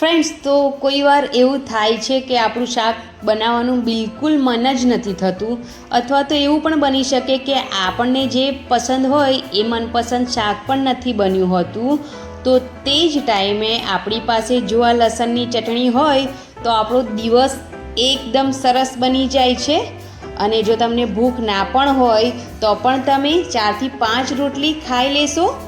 Friends તો કોઈ વાર એવું થાય છે કે આપણું શાક બનાવવાનું બિલકુલ મન જ નથી થતું, અથવા તો એવું પણ બની શકે કે આપણને જે પસંદ હોય એ મનપસંદ શાક પણ નથી બન્યું હોતું. તો તે જ ટાઈમે આપણી પાસે જો આ લસણની ચટણી હોય, તો આપણો દિવસ એકદમ સરસ બની જાય છે. અને જો તમને ભૂખ ના પણ હોય, તો પણ તમે ચારથી પાંચ રોટલી ખાઈ લેશો.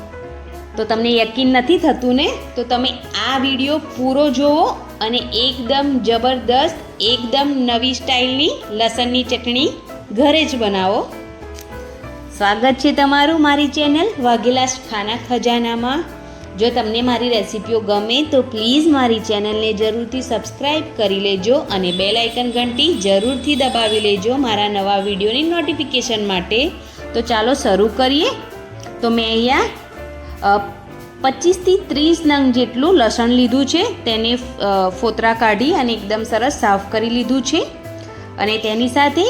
તો તમને યકીન નથી થતું ને? તો તમે આ વીડિયો પૂરો જુઓ અને એકદમ જબરદસ્ત, એકદમ નવી સ્ટાઇલની લસણની ચટણી ઘરે જ બનાવો. સ્વાગત છે તમારું મારી ચેનલ વાઘેલા ખાના ખજાનામાં. જો તમને મારી રેસિપીઓ ગમે તો પ્લીઝ મારી ચેનલને જરૂરથી સબસ્ક્રાઈબ કરી લેજો અને બેલ આઇકન ઘંટી જરૂરથી દબાવી લેજો મારા નવા વિડીયોની નોટિફિકેશન માટે. તો ચાલો શરૂ કરીએ. તો મેં અહીંયા પચીસથી ત્રીસ નંગ જેટલું લસણ લીધું છે, તેને ફોતરા કાઢી અને એકદમ સરસ સાફ કરી લીધું છે. અને તેની સાથે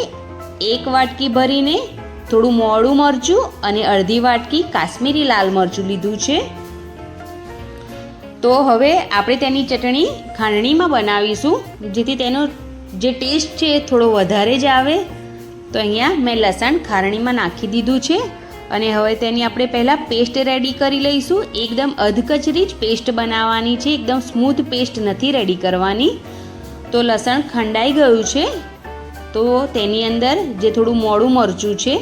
એક વાટકી ભરીને થોડું મોડું મરચું અને અડધી વાટકી કાશ્મીરી લાલ મરચું લીધું છે. તો હવે આપણે તેની ચટણી ખાંડણીમાં બનાવીશું, જેથી તેનો જે ટેસ્ટ છે એ થોડો વધારે જ આવે. તો અહીંયા મેં લસણ ખારણીમાં નાખી દીધું છે. અને હવે તેની આપણે પહેલાં પેસ્ટ રેડી કરી લઈશું. એકદમ અધકચરી જ પેસ્ટ બનાવવાની છે. એકદમ સ્મૂથ પેસ્ટ નથી રેડી કરવાની. તો લસણ ખંડાઈ ગયું છે. તો તેની અંદર જે થોડું મોડું મરચું છે,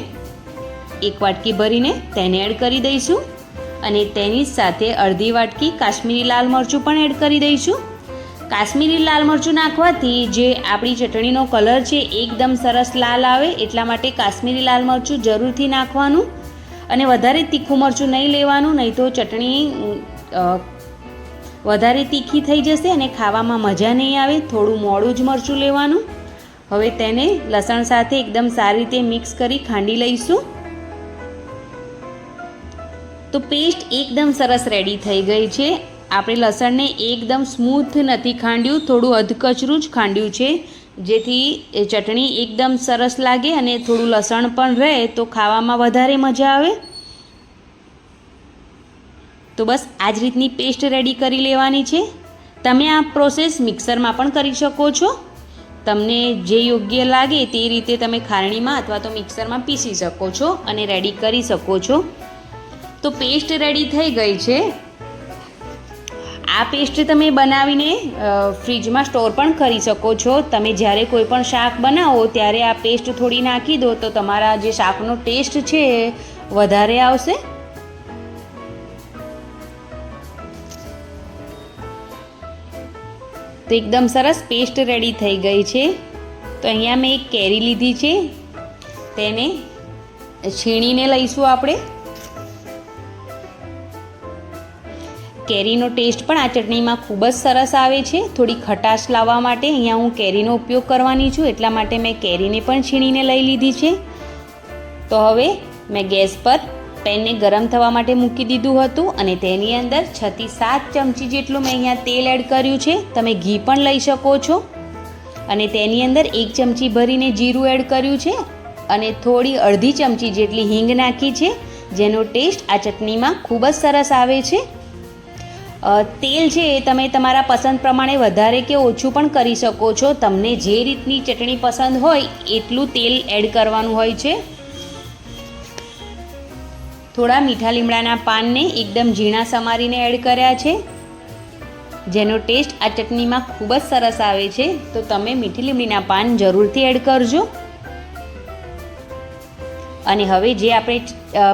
એક વાટકી ભરીને તેને એડ કરી દઈશું. અને તેની સાથે અડધી વાટકી કાશ્મીરી લાલ મરચું પણ એડ કરી દઈશું. કાશ્મીરી લાલ મરચું નાખવાથી જે આપણી ચટણીનો કલર છે, એકદમ સરસ લાલ આવે. એટલા માટે કાશ્મીરી લાલ મરચું જરૂરથી નાખવાનું. અને વધારે તીખું મરચું નહીં લેવાનું, નહીં તો ચટણી વધારે તીખી થઈ જશે અને ખાવામાં મજા નહીં આવે, થોડું મોડું જ મરચું લેવાનું. હવે તેને લસણ સાથે એકદમ સારી રીતે મિક્સ કરી ખાંડી લઈશું. તો પેસ્ટ એકદમ સરસ રેડી થઈ ગઈ છે. આપણે લસણને એકદમ સ્મૂથ નથી ખાંડ્યું, થોડું અધકચરું જ ખાંડ્યું છે. જેથી એ ચટણી એકદમ સરસ લાગે અને થોડું લસણ પણ રહે તો ખાવામાં વધારે મજા આવે. તો બસ આ જ રીતની પેસ્ટ રેડી કરી લેવાની છે. તમે આ પ્રોસેસ મિક્સરમાં પણ કરી શકો છો. તમને જે યોગ્ય લાગે તે રીતે તમે ખારણીમાં અથવા તો મિક્સરમાં પીસી શકો છો અને રેડી કરી શકો છો. તો પેસ્ટ રેડી થઈ ગઈ છે. આ પેસ્ટ તમે બનાવીને ફ્રીજમાં સ્ટોર પણ કરી શકો છો. તમે જ્યારે કોઈ પણ શાક બનાવો, ત્યારે આ પેસ્ટ થોડી નાખી દો તો તમારા જે શાકનો ટેસ્ટ છે વધારે આવશે. તો એકદમ સરસ પેસ્ટ રેડી થઈ ગઈ છે. તો અહીંયા મેં એક કેરી લીધી છે. તેને છીણીને લઈશું આપણે. કેરીનો ટેસ્ટ પણ આ ચટણીમાં ખૂબ જ સરસ આવે છે. થોડી ખટાશ લાવવા માટે અહીંયા હું કેરીનો ઉપયોગ કરવાની છું, એટલા માટે મેં કેરીને પણ છીણીને લઈ લીધી છે. તો હવે મેં ગેસ પર પેનને ગરમ થવા માટે મૂકી દીધું હતું અને તેની અંદર છથી સાત ચમચી જેટલું મેં અહીંયા તેલ એડ કર્યું છે. તમે ઘી પણ લઈ શકો છો. અને તેની અંદર એક ચમચી ભરીને જીરું એડ કર્યું છે અને થોડી અડધી ચમચી જેટલી હિંગ નાખી છે, જેનો ટેસ્ટ આ ચટણીમાં ખૂબ જ સરસ આવે છે. તેલ છે એ તમે તમારા પસંદ પ્રમાણે વધારે કે ઓછું પણ કરી શકો છો. તમને જે રીતની ચટણી પસંદ હોય, એટલું તેલ એડ કરવાનું હોય છે. થોડા મીઠા લીમડાના પાનને એકદમ ઝીણા સમારીને એડ કર્યા છે. જેનો ટેસ્ટ આ ચટણીમાં ખૂબ જ સરસ આવે છે. તો તમે મીઠી લીમડીના પાન જરૂરથી એડ કરજો. અને હવે જે આપણે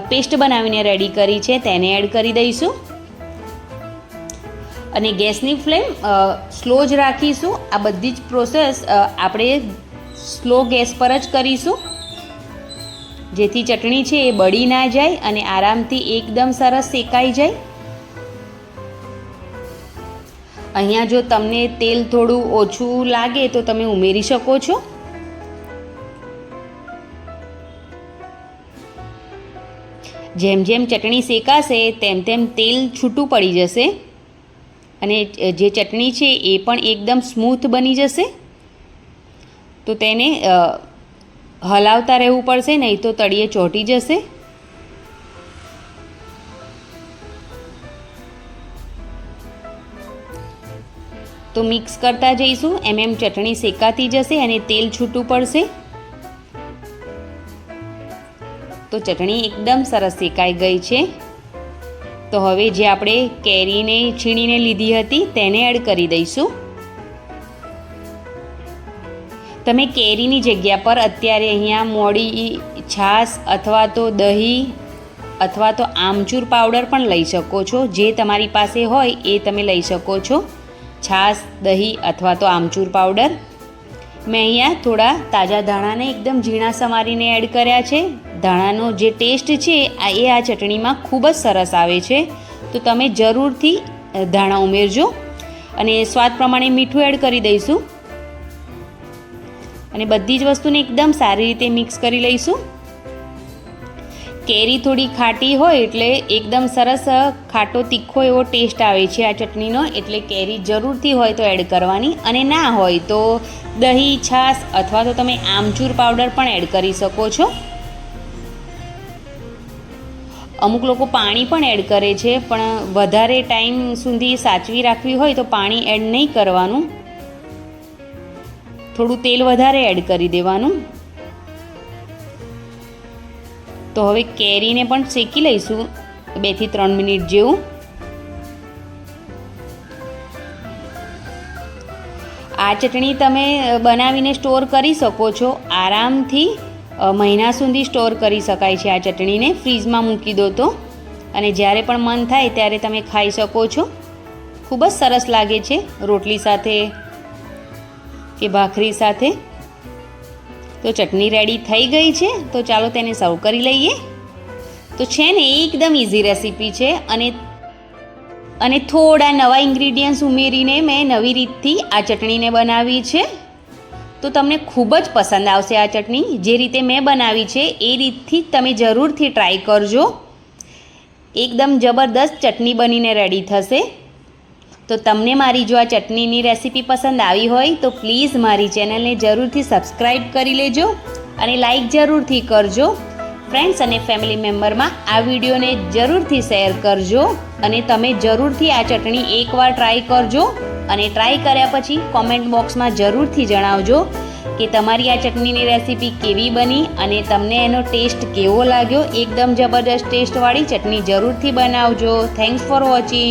પેસ્ટ બનાવીને રેડી કરી છે, તેને એડ કરી દઈશું. અને ગેસની ફ્લેમ સ્લો જ રાખીશું. આ બધી જ પ્રોસેસ આપણે સ્લો ગેસ પર જ કરીશું. જેથી ચટણી છે એ બળી ના જાય અને આરામથી એકદમ સરસ શેકાઈ જાય. અહીંયા જો તમને તેલ થોડું ઓછું લાગે તો તમે ઉમેરી શકો છો. જેમ જેમ ચટણી શેકાશે, તેમ તેમ તેલ છૂટું પડી જશે. અને જે ચટણી છે એ પણ એકદમ સ્મૂથ બની જશે. તો તેને હલાવતા રહેવું પડશે, નહીં તો તળિયે ચોંટી જશે. તો મિક્સ કરતા જઈશું. એમ એમ ચટણી શેકાતી જશે અને તેલ છૂટું પડશે. તો ચટણી એકદમ સરસ શેકાઈ ગઈ છે. તો હવે જે આપણે કેરીને, છીણીને લીધી હતી તેને એડ કરી દઈશું. તમે કેરીની જગ્યા પર અત્યારે અહીંયા મોડી છાશ અથવા તો દહીં અથવા તો આમચૂર પાવડર પણ લઈ શકો છો. જે તમારી પાસે હોય એ તમે લઈ શકો છો. છાશ દહીં અથવા તો આમચૂર પાવડર. મેં અહીંયા થોડા તાજા ધાણાને એકદમ ઝીણા સમારીને એડ કર્યા છે. ધાણાનો જે ટેસ્ટ છે, આ એ આ ચટણીમાં ખૂબ જ સરસ આવે છે. તો તમે જરૂરથી ધાણા ઉમેરજો. અને સ્વાદ પ્રમાણે મીઠું એડ કરી દઈશું. અને બધી જ વસ્તુને એકદમ સારી રીતે મિક્સ કરી લઈશું. કેરી થોડી ખાટી હોય એટલે એકદમ સરસ ખાટો, તીખો એવો ટેસ્ટ આવે છે આ ચટણીનો. એટલે કેરી જરૂરથી હોય તો એડ કરવાની. અને ના હોય તો દહીં છાશ અથવા તો તમે આમચૂર પાવડર પણ એડ કરી શકો છો. અમુક લોકો પાણી પણ એડ કરે છે, પણ વધારે ટાઈમ સુધી સાચવી રાખવી હોય તો પાણી એડ નહીં કરવાનું. થોડું તેલ વધારે એડ કરી દેવાનું. તો હવે કેરીને પણ શેકી લઈશું બેથી ત્રણ મિનિટ જેવું. આ ચટણી તમે બનાવીને સ્ટોર કરી શકો છો, આરામથી. મહિના સુધી સ્ટોર કરી શકાય છે આ ચટણીને. ફ્રીજમાં મૂકી દો તો. અને જ્યારે પણ મન થાય ત્યારે તમે ખાઈ શકો છો. ખૂબ જ સરસ લાગે છે રોટલી સાથે કે ભાખરી સાથે. તો ચટણી રેડી થઈ ગઈ છે. તો ચાલો તેને સર્વ કરી લઈએ. તો છે ને એકદમ ઇઝી રેસીપી છે અને અને થોડા નવા ઇન્ગ્રીડિયન્ટ્સ ઉમેરીને મેં નવી રીતથી આ ચટણીને બનાવી છે. તો તમને ખૂબ જ પસંદ આવશે આ ચટણી. જે રીતે મેં બનાવી છે, એ રીતથી તમે જરૂરથી ટ્રાય કરજો. એકદમ જબરદસ્ત ચટણી બનીને રેડી થશે. તો તમને મારી જો આ ચટણીની રેસીપી પસંદ આવી હોય, તો પ્લીઝ મારી ચેનલને જરૂરથી સબસ્ક્રાઈબ કરી લેજો અને લાઈક જરૂરથી કરજો. ફ્રેન્ડ્સ અને ફેમિલી મેમ્બરમાં આ વિડીયોને જરૂરથી શેર કરજો અને તમે જરૂરથી આ ચટણી એકવાર ટ્રાય કરજો. અને ટ્રાય કર્યા પછી કોમેન્ટ બોક્સમાં જરૂરથી જણાવજો કે તમારી આ ચટણીની રેસીપી કેવી બની અને તમને એનો ટેસ્ટ કેવો લાગ્યો? એકદમ જબરદસ્ત ટેસ્ટવાળી ચટણી જરૂરથી બનાવજો. Thanks for watching